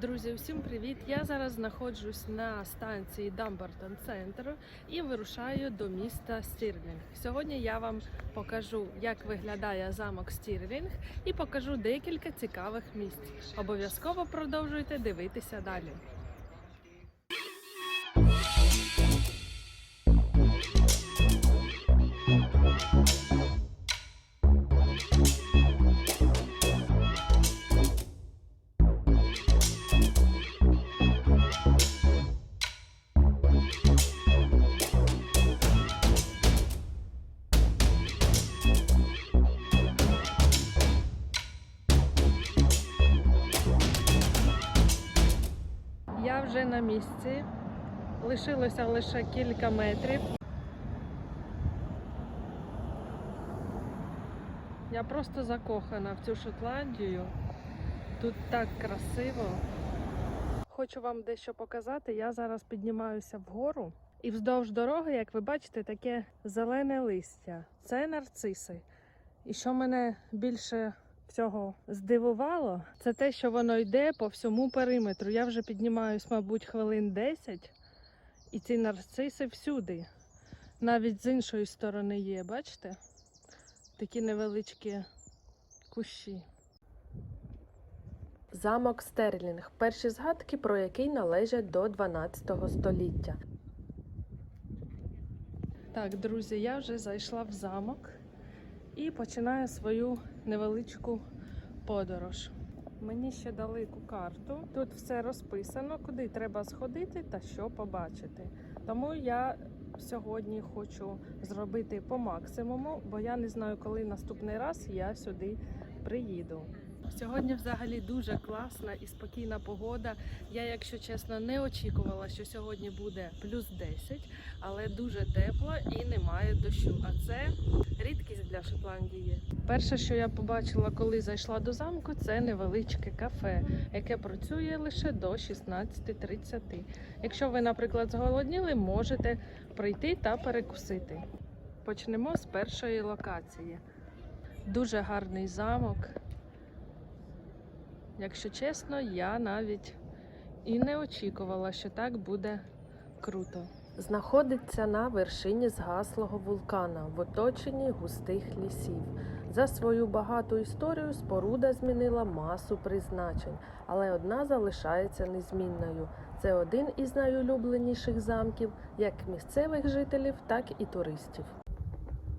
Друзі, всім привіт! Я зараз знаходжусь на станції Дамбертон Центр і вирушаю до міста Стірлінг. Сьогодні я вам покажу, як виглядає замок Стірлінг, і покажу декілька цікавих місць. Обов'язково продовжуйте дивитися далі. Лишилося лише кілька метрів. Я просто закохана в цю Шотландію. Тут так красиво. Хочу вам дещо показати. Я зараз піднімаюся вгору. І вздовж дороги, як ви бачите, таке зелене листя. Це нарциси. І що мене більше всього здивувало, це те, що воно йде по всьому периметру. Я вже піднімаюсь, мабуть, хвилин 10, і ці нарциси всюди. Навіть з іншої сторони є, бачите? Такі невеличкі кущі. Замок Стерлінг. Перші згадки, про який належать до 12 століття. Так, друзі, я вже зайшла в замок і починаю свою невеличку подорож. Мені ще дали карту. Тут все розписано, куди треба сходити та що побачити. Тому я сьогодні хочу зробити по максимуму, бо я не знаю, коли наступний раз я сюди приїду. Сьогодні взагалі дуже класна і спокійна погода. Я, якщо чесно, не очікувала, що сьогодні буде плюс 10, але дуже тепло і немає дощу. А це рідкість для Шотландії. Перше, що я побачила, коли зайшла до замку, це невеличке кафе, яке працює лише до 16.30. Якщо ви, наприклад, зголодніли, можете прийти та перекусити. Почнемо з першої локації. Дуже гарний замок. Якщо чесно, я навіть і не очікувала, що так буде круто. Знаходиться на вершині згаслого вулкана в оточенні густих лісів. За свою багату історію споруда змінила масу призначень, але одна залишається незмінною. Це один із найулюбленіших замків як місцевих жителів, так і туристів.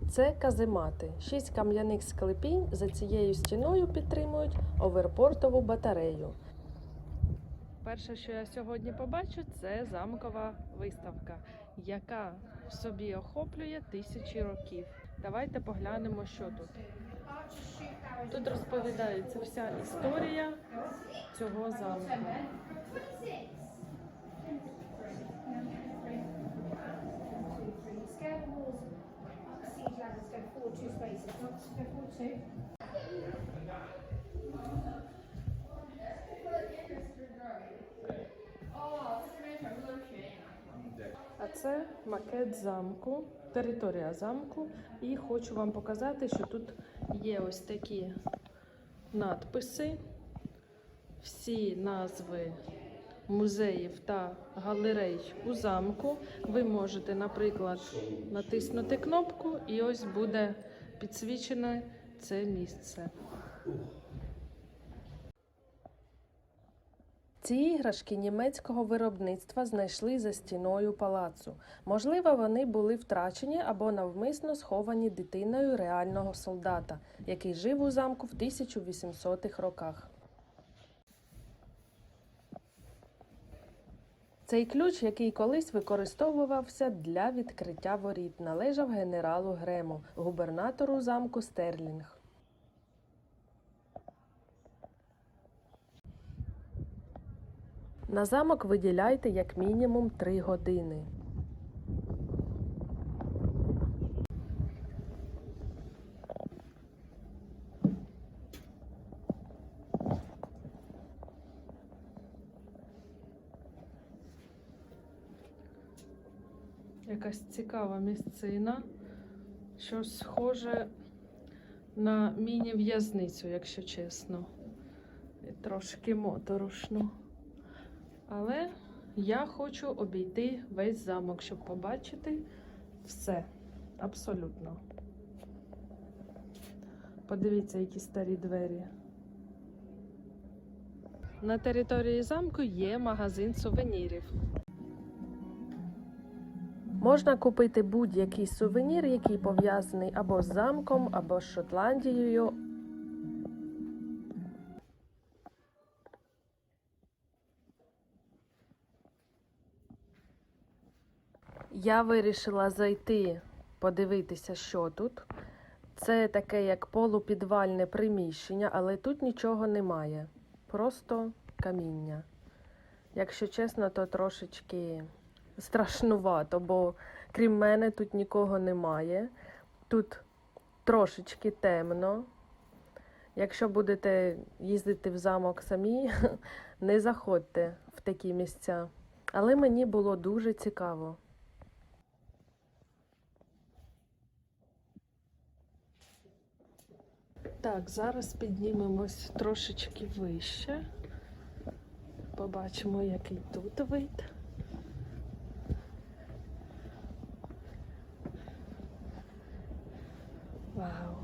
Це каземати. Шість кам'яних склепінь за цією стіною підтримують оверпортову батарею. Перше, що я сьогодні побачу, це замкова виставка, яка в собі охоплює тисячі років. Давайте поглянемо, що тут. Тут розповідається вся історія цього замку. Forward two spaces. Not forward two. А це макет замку, територія замку. І хочу вам показати, що тут є ось такі надписи, всі назви музеїв та галерей у замку. Ви можете, наприклад, натиснути кнопку, і ось буде підсвічене це місце. Ці іграшки німецького виробництва знайшли за стіною палацу. Можливо, вони були втрачені або навмисно сховані дитиною реального солдата, який жив у замку в 1800-х роках. Цей ключ, який колись використовувався для відкриття воріт, належав генералу Грему, губернатору замку Стерлінг. На замок виділяйте як мінімум 3 години. Цікава місцина, щось схоже на міні-в'язницю, якщо чесно. І трошки моторошно. Але я хочу обійти весь замок, щоб побачити все. Абсолютно. Подивіться, які старі двері. На території замку є магазин сувенірів. Можна купити будь-який сувенір, який пов'язаний або з замком, або з Шотландією. Я вирішила зайти подивитися, що тут. Це таке як полупідвальне приміщення, але тут нічого немає. Просто каміння. Якщо чесно, то трошечки страшнувато, бо крім мене тут нікого немає. Тут трошечки темно. Якщо будете їздити в замок самі, не заходьте в такі місця. Але мені було дуже цікаво. Так, зараз піднімемось трошечки вище. Побачимо, який тут вид. Вау.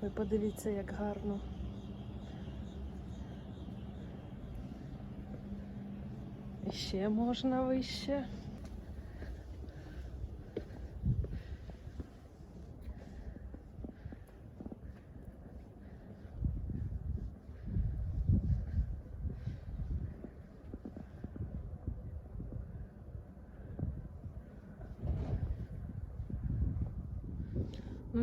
Ви подивіться, як гарно. І ще можна вище.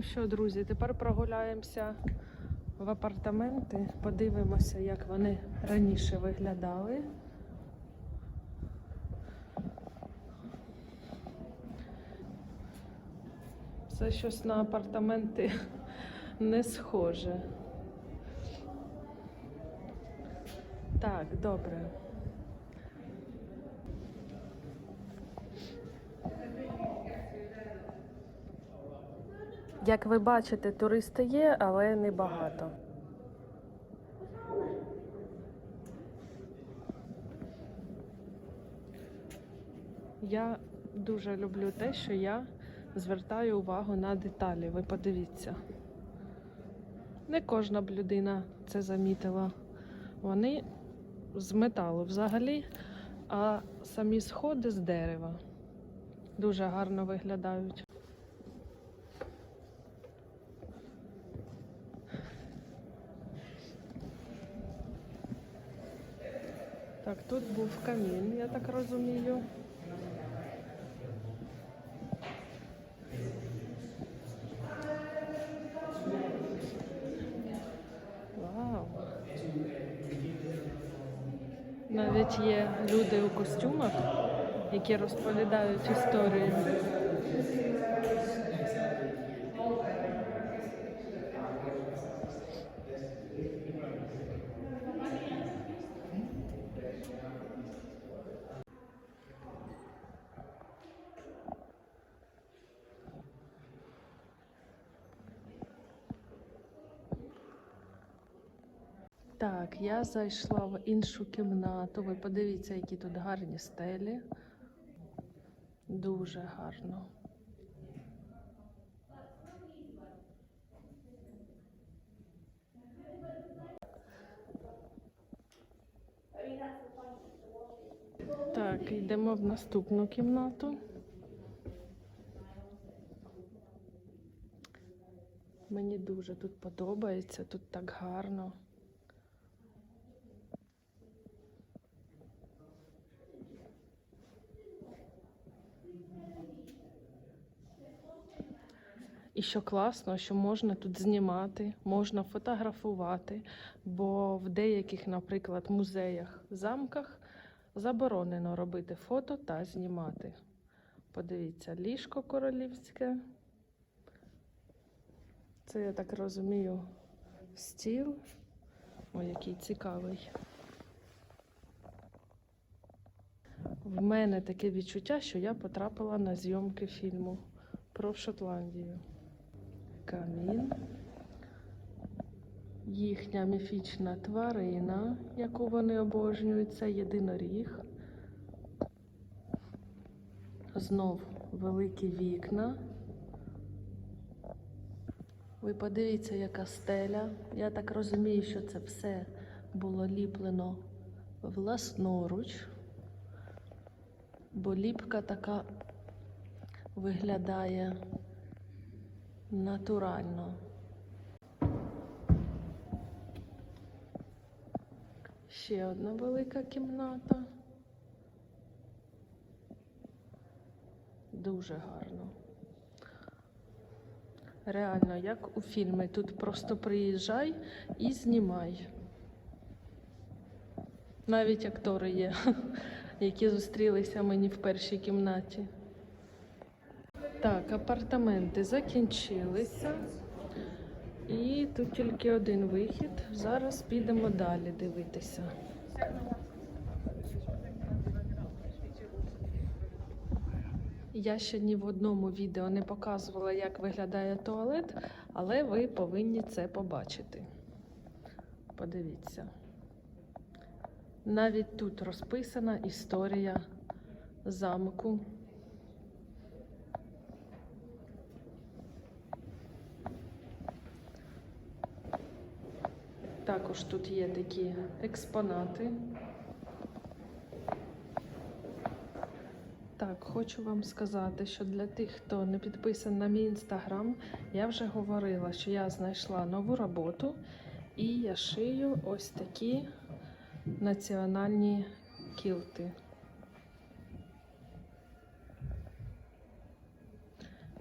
Що, друзі, тепер прогуляємося в апартаменти, подивимося, як вони раніше виглядали. Це щось на апартаменти не схоже. Так, добре. Як ви бачите, туристи є, але не багато. Я дуже люблю те, що я звертаю увагу на деталі. Ви подивіться. Не кожна б людина це замітила. Вони з металу взагалі, а самі сходи з дерева. Дуже гарно виглядають. Так, тут був камін, я так розумію. Вау. Навіть є люди у костюмах, які розповідають історію. Так, я зайшла в іншу кімнату. Ви подивіться, які тут гарні стелі. Дуже гарно. Так, йдемо в наступну кімнату. Мені дуже тут подобається, тут так гарно. Що класно, що можна тут знімати, можна фотографувати, бо в деяких, наприклад, музеях, замках заборонено робити фото та знімати. Подивіться, ліжко королівське. Це, я так розумію, стіл. Ой, який цікавий. В мене таке відчуття, що я потрапила на зйомки фільму про Шотландію. Камін. їхня міфічна тварина, яку вони обожнюють, це єдиноріг. Знов великі вікна. Ви подивіться, яка стеля. Я так розумію, що це все було ліплено власноруч, бо ліпка така виглядає натурально. Ще одна велика кімната. Дуже гарно. Реально, як у фільмі. Тут просто приїжджай і знімай. Навіть актори є, які зустрілися мені в першій кімнаті. Так, апартаменти закінчилися. І тут тільки один вихід. Зараз підемо далі дивитися. Я ще ні в одному відео не показувала, як виглядає туалет, але ви повинні це побачити. Подивіться. Навіть тут розписана історія замку. Також тут є такі експонати. Так, хочу вам сказати, що для тих, хто не підписаний на мій інстаграм, я вже говорила, що я знайшла нову роботу і я шию ось такі національні кілти.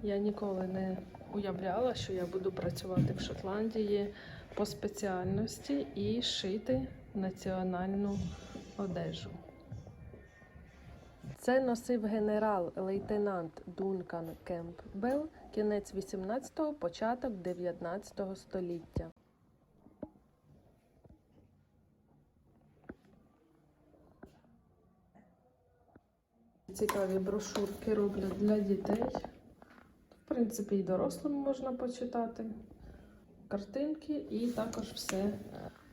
Я ніколи не уявляла, що я буду працювати в Шотландії по спеціальності і шити національну одежу. Це носив генерал-лейтенант Дункан Кемпбелл, кінець 18-го, початок 19 століття. Цікаві брошурки роблять для дітей. В принципі, і дорослим можна почитати. Картинки і також все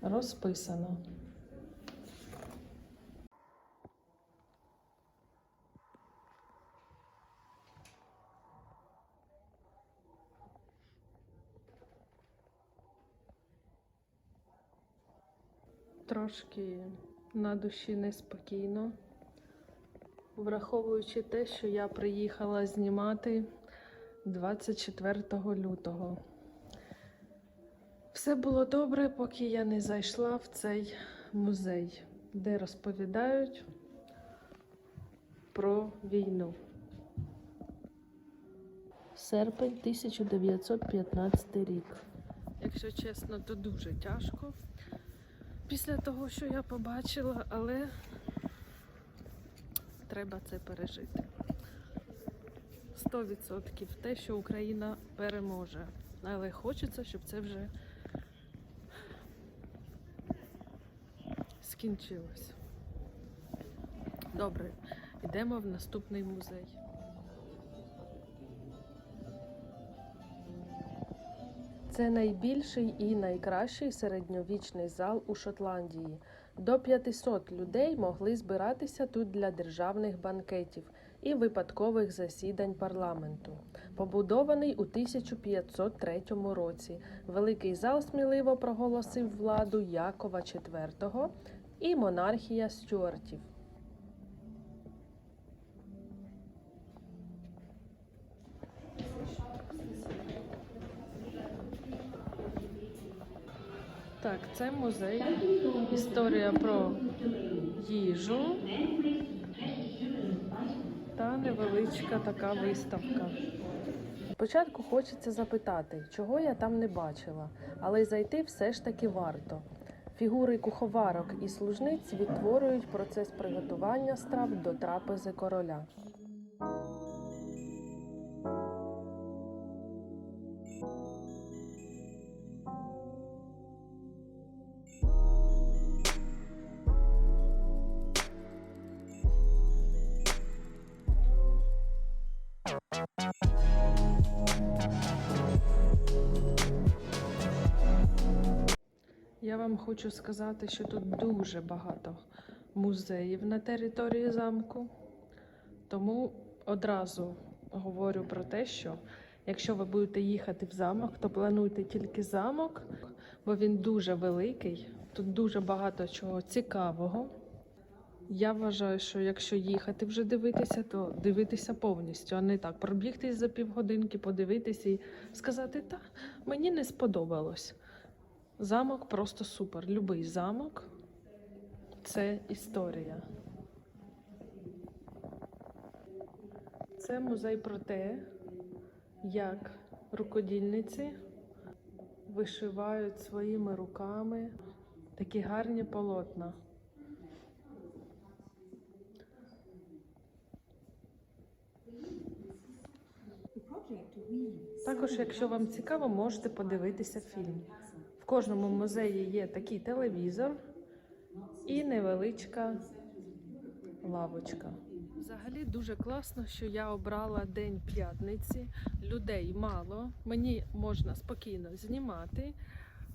розписано. Трошки на душі неспокійно, враховуючи те, що я приїхала знімати 24 лютого. Все було добре, поки я не зайшла в цей музей, де розповідають про війну. Серпень 1915 рік. Якщо чесно, то дуже тяжко після того, що я побачила, але треба це пережити. 100% те, що Україна переможе. Але хочеться, щоб це вже скінчилось. Добре, йдемо в наступний музей. Це найбільший і найкращий середньовічний зал у Шотландії. До 500 людей могли збиратися тут для державних банкетів і випадкових засідань парламенту. Побудований у 1503 році, великий зал сміливо проголосив владу Якова IV і монархія стюартів. Так, це музей. Історія про їжу невеличка така виставка. Спочатку хочеться запитати, чого я там не бачила, але зайти все ж таки варто. Фігури куховарок і служниць відтворюють процес приготування страв до трапези короля. Хочу сказати, що тут дуже багато музеїв на території замку. Тому одразу говорю про те, що якщо ви будете їхати в замок, то плануйте тільки замок, бо він дуже великий. Тут дуже багато чого цікавого. Я вважаю, що якщо їхати вже дивитися, то дивитися повністю, а не так пробігтись за півгодинки, подивитися і сказати, та мені не сподобалось. Замок просто супер. Любий замок це історія. Це музей про те, як рукодільниці вишивають своїми руками такі гарні полотна. Також, якщо вам цікаво, можете подивитися фільм. Кожному музеї є такий телевізор і невеличка лавочка. Взагалі дуже класно, що я обрала день п'ятниці. Людей мало. Мені можна спокійно знімати,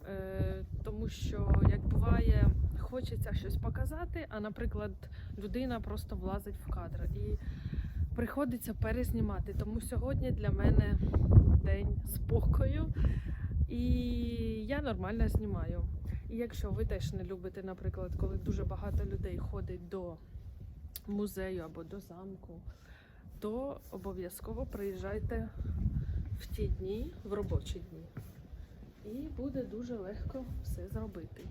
е, тому що як буває, хочеться щось показати, а наприклад, людина просто влазить в кадр і приходиться перезнімати. Тому сьогодні для мене день спокою, і я нормально знімаю. І якщо ви теж не любите, наприклад, коли дуже багато людей ходить до музею або до замку, то обов'язково приїжджайте в ті дні, в робочі дні. І буде дуже легко все зробити.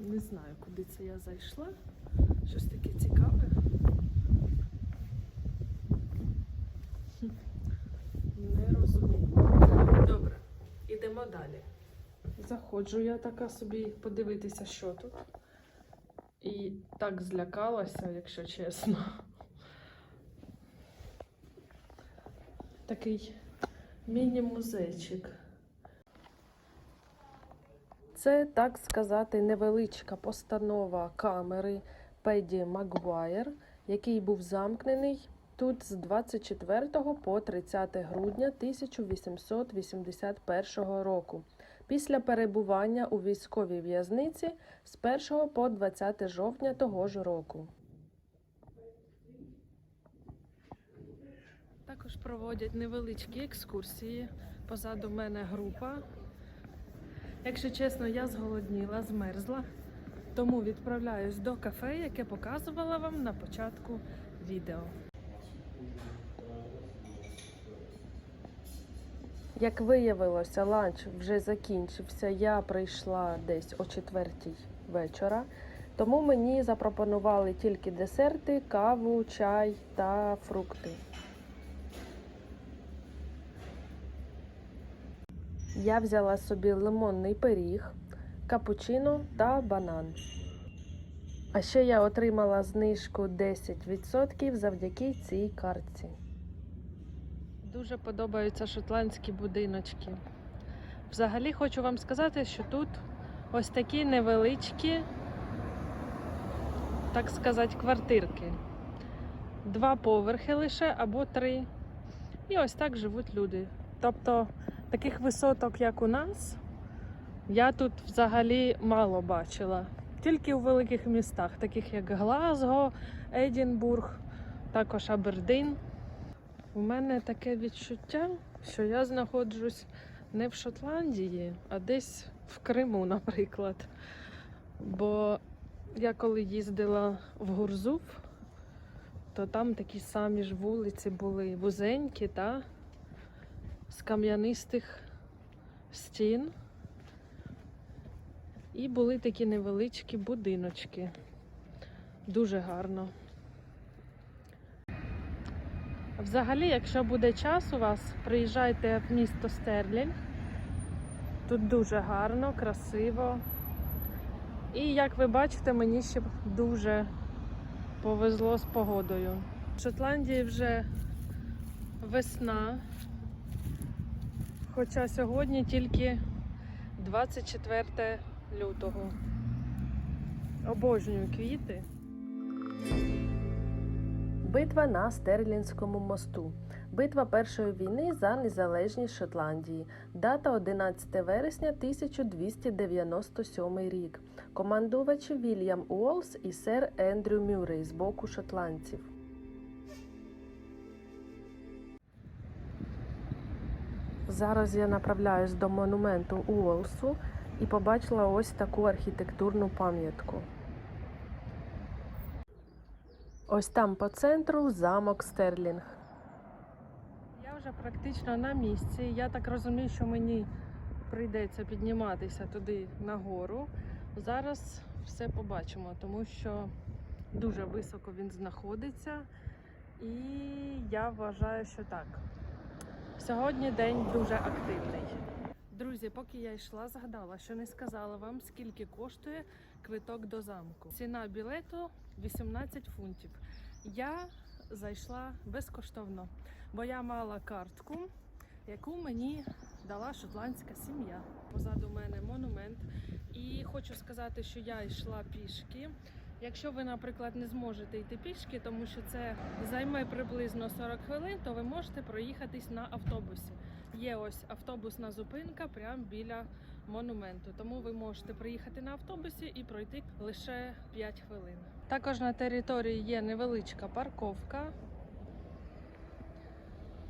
Не знаю, куди це я зайшла. Щось таке цікаве. Не розумію. Ідемо далі. Заходжу я така собі подивитися, що тут. І так злякалася, якщо чесно. Такий міні-музейчик. Це, так сказати, невеличка постанова камери Педі Магуайр, який був замкнений тут з 24 по 30 грудня 1881 року після перебування у військовій в'язниці з 1 по 20 жовтня того ж року. Також проводять невеличкі екскурсії. Позаду мене група. Якщо чесно, я зголодніла, змерзла, тому відправляюсь до кафе, яке показувала вам на початку відео. Як виявилося, ланч вже закінчився. Я прийшла десь о четвертій вечора, тому мені запропонували тільки десерти, каву, чай та фрукти. Я взяла собі лимонний пиріг, капучино та банан. А ще я отримала знижку 10% завдяки цій картці. Дуже подобаються шотландські будиночки. Взагалі хочу вам сказати, що тут ось такі невеличкі, так сказати, квартирки. Два поверхи лише або три. І ось так живуть люди. Тобто таких висоток, як у нас, я тут взагалі мало бачила. Тільки у великих містах, таких як Глазго, Едінбург, також Абердин. У мене таке відчуття, що я знаходжусь не в Шотландії, а десь в Криму, наприклад. Бо я коли їздила в Гурзуф, то там такі самі ж вулиці були вузенькі, та з кам'янистих стін. І були такі невеличкі будиночки. Дуже гарно. Взагалі, якщо буде час у вас, приїжджайте в місто Стерлінг. Тут дуже гарно, красиво. І як ви бачите, мені ще дуже повезло з погодою. В Шотландії вже весна, хоча сьогодні тільки 24 лютого. Обожнюю квіти. Битва на Стерлінському мосту. Битва Першої війни за незалежність Шотландії. Дата 11 вересня 1297 рік. Командувачі Вільям Уолс і сер Ендрю Мюррей з боку шотландців. Зараз я направляюсь до монументу Уолсу і побачила ось таку архітектурну пам'ятку. Ось там по центру замок Стерлінг. Я вже практично на місці. Я так розумію, що мені прийдеться підніматися туди нагору. Зараз все побачимо, тому що дуже високо він знаходиться. І я вважаю, що так. Сьогодні день дуже активний. Друзі, поки я йшла, згадала, що не сказала вам, скільки коштує квиток до замку. Ціна білету 18 фунтів. Я зайшла безкоштовно, бо я мала картку, яку мені дала шотландська сім'я. Позаду мене монумент. І хочу сказати, що я йшла пішки. Якщо ви, наприклад, не зможете йти пішки, тому що це займе приблизно 40 хвилин, то ви можете проїхатись на автобусі. Є ось автобусна зупинка прямо біля монументу. Тому ви можете приїхати на автобусі і пройти лише 5 хвилин. Також на території є невеличка парковка,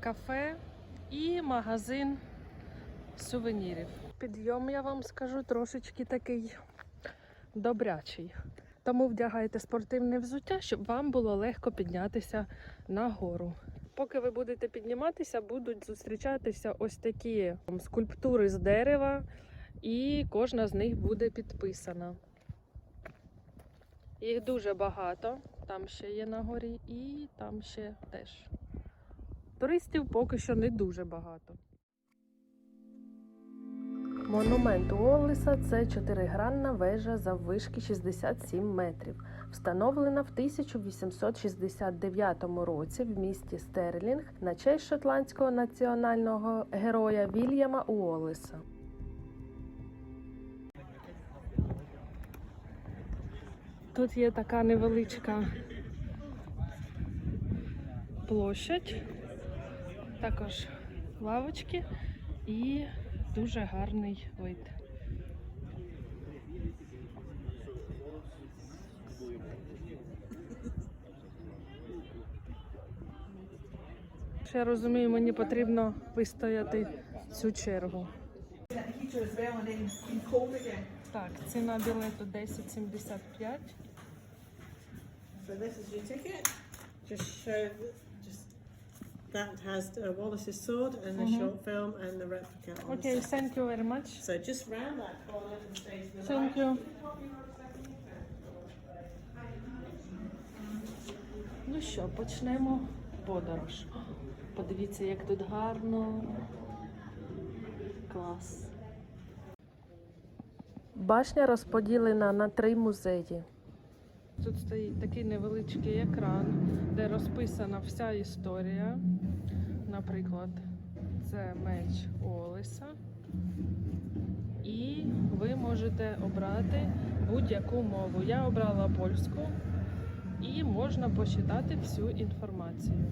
кафе і магазин сувенірів. Підйом, я вам скажу, трошечки такий добрячий. Тому вдягайте спортивне взуття, щоб вам було легко піднятися нагору. Поки ви будете підніматися, будуть зустрічатися ось такі скульптури з дерева, і кожна з них буде підписана. Їх дуже багато. Там ще є на горі, і там ще теж. Туристів поки що не дуже багато. Монумент Уолліса – це чотиригранна вежа заввишки 67 метрів, встановлена в 1869 році в місті Стерлінг на честь шотландського національного героя Вільяма Уолліса. Тут є така невеличка площадь, також лавочки і дуже гарний вид. Я розумію, мені потрібно вистояти цю чергу. Так, ціна білету 10,75. So this is your ticket. Just show, just that has uh, Wallace's sword and the Mhm. short film and the replica. On the side. thank you very much. So just round that corner and stay to the Thank right. you. Ну що, почнемо подорож. Подивіться, як тут гарно. Клас. Башня розподілена на три музеї. Тут стоїть такий невеличкий екран, де розписана вся історія. Наприклад, це меч Олеса. І ви можете обрати будь-яку мову. Я обрала польську і можна почитати всю інформацію.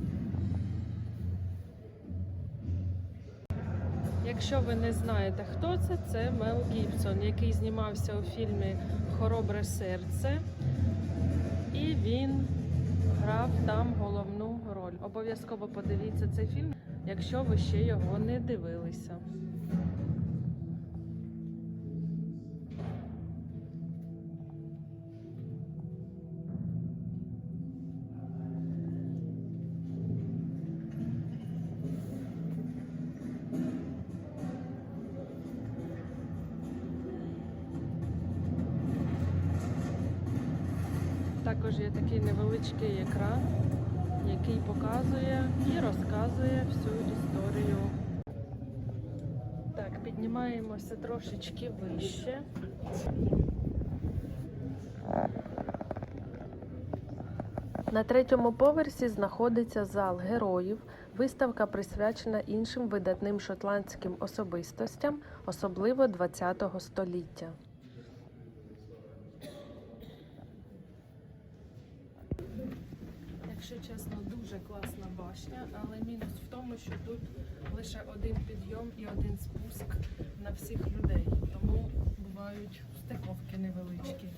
Якщо ви не знаєте, хто це, це Мел Гібсон, який знімався у фільмі Хоробре серце. Він грав там головну роль. Обов'язково подивіться цей фільм, якщо ви ще його не дивилися. Також є такий невеличкий екран, який показує і розказує всю історію. Так, піднімаємося трошечки вище. На третьому поверсі знаходиться зал героїв. Виставка присвячена іншим видатним шотландським особистостям, особливо ХХ століття. Якщо чесно, дуже класна башня, але мінус в тому, що тут лише один підйом і один спуск на всіх людей. Тому бувають стиковки невеличкі.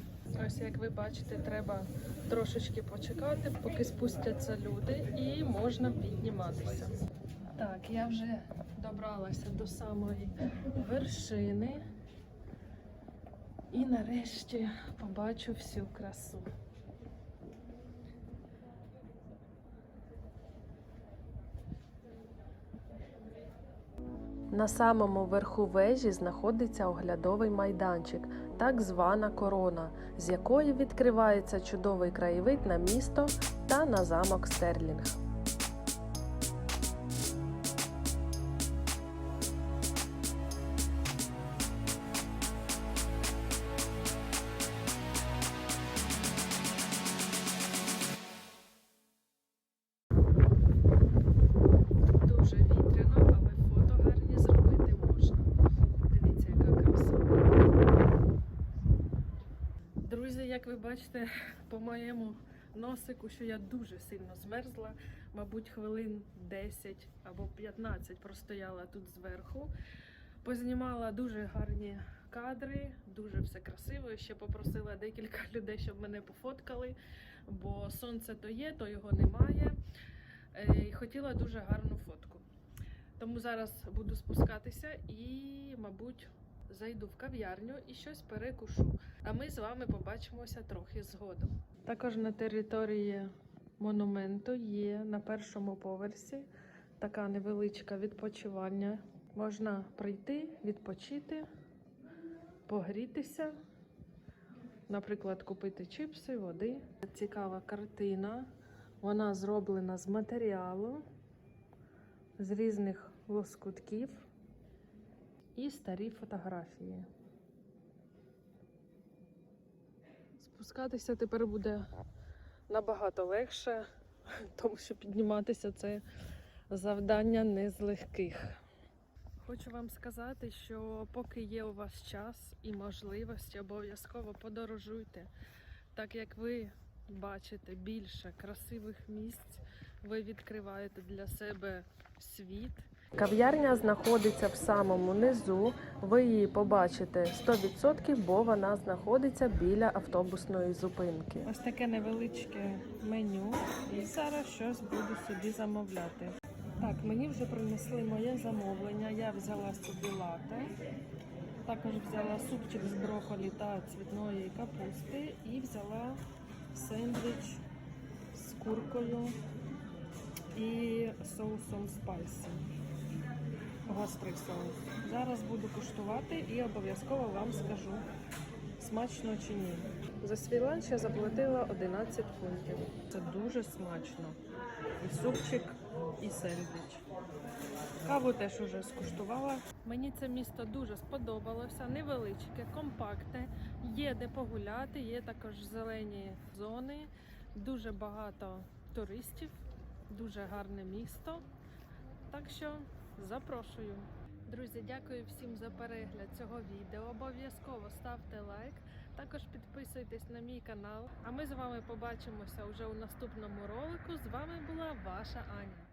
Ось як ви бачите, треба трошечки почекати, поки спустяться люди, і можна підніматися. Так, я вже добралася до самої вершини. І нарешті побачу всю красу. На самому верху вежі знаходиться оглядовий майданчик, так звана корона, з якої відкривається чудовий краєвид на місто та на замок Стерлінг. Друзі, як ви бачите, по моєму носику, що я дуже сильно змерзла, мабуть, хвилин 10 або 15 простояла тут зверху. Познімала дуже гарні кадри, дуже все красиво. Ще попросила декілька людей, щоб мене пофоткали, бо сонце то є, то його немає. Е, і хотіла дуже гарну фотку. Тому зараз буду спускатися і, мабуть, зайду в кав'ярню і щось перекушу. А ми з вами побачимося трохи згодом. Також на території монументу є на першому поверсі така невеличка відпочивання. Можна прийти, відпочити, погрітися, наприклад, купити чіпси, води. Цікава картина. Вона зроблена з матеріалу, з різних лоскутків і старі фотографії. Спускатися тепер буде набагато легше, тому що підніматися це завдання не з легких. Хочу вам сказати, що поки є у вас час і можливості, обов'язково подорожуйте, так як ви бачите більше красивих місць, ви відкриваєте для себе світ. Кав'ярня знаходиться в самому низу. Ви її побачите 100%, бо вона знаходиться біля автобусної зупинки. Ось таке невеличке меню. І зараз щось буду собі замовляти. Так, мені вже принесли моє замовлення. Я взяла собі лате. Також взяла супчик з брокколі та цвітної капусти і взяла сендвіч з куркою і соусом спайсі. Гострий соус. Зараз буду куштувати і обов'язково вам скажу, смачно чи ні. За свій ланч я заплатила 11 фунтів. Це дуже смачно. І супчик, і сендвіч. Каву теж уже скуштувала. Мені це місто дуже сподобалося. Невеличке, компактне. Є де погуляти, є також зелені зони, дуже багато туристів, дуже гарне місто. Так що запрошую. Друзі, дякую всім за перегляд цього відео. Обов'язково ставте лайк. Також підписуйтесь на мій канал. А ми з вами побачимося вже у наступному ролику. З вами була ваша Аня.